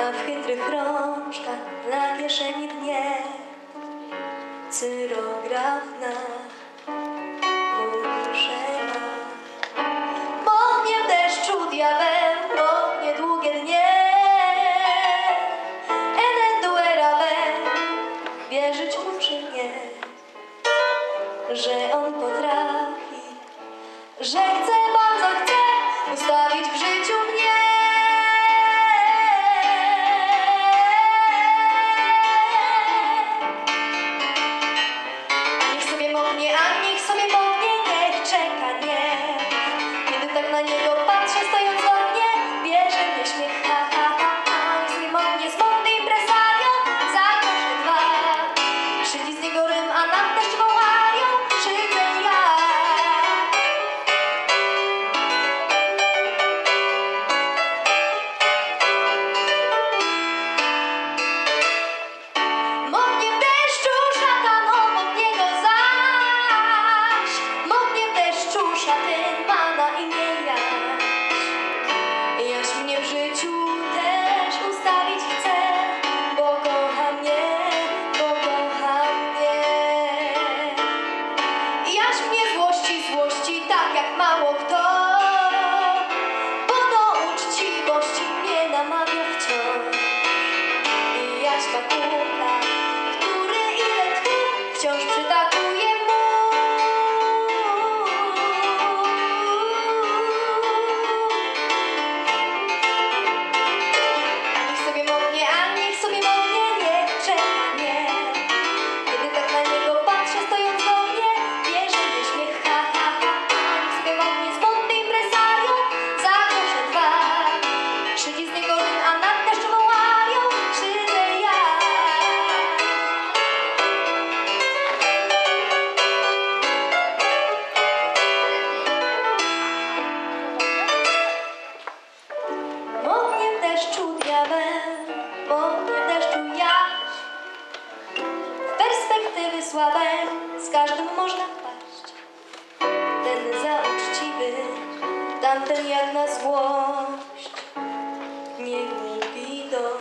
a w chytrych rączkach dla kieszeni dnie cyrograf na Muszena. Moknie w deszczu diabeł, moknie długie dnie. Eneduerawe wierzyć uczy mnie, że on potrafi, że chce, bardzo chce. tak mało kto. Bo do uczciwości mnie namawia wciąż I Jaśka Kula, który ile tchu wciąż przytakł słabe, z każdym można paść. Ten za uczciwy, tamten jak na złość. Nie głupi do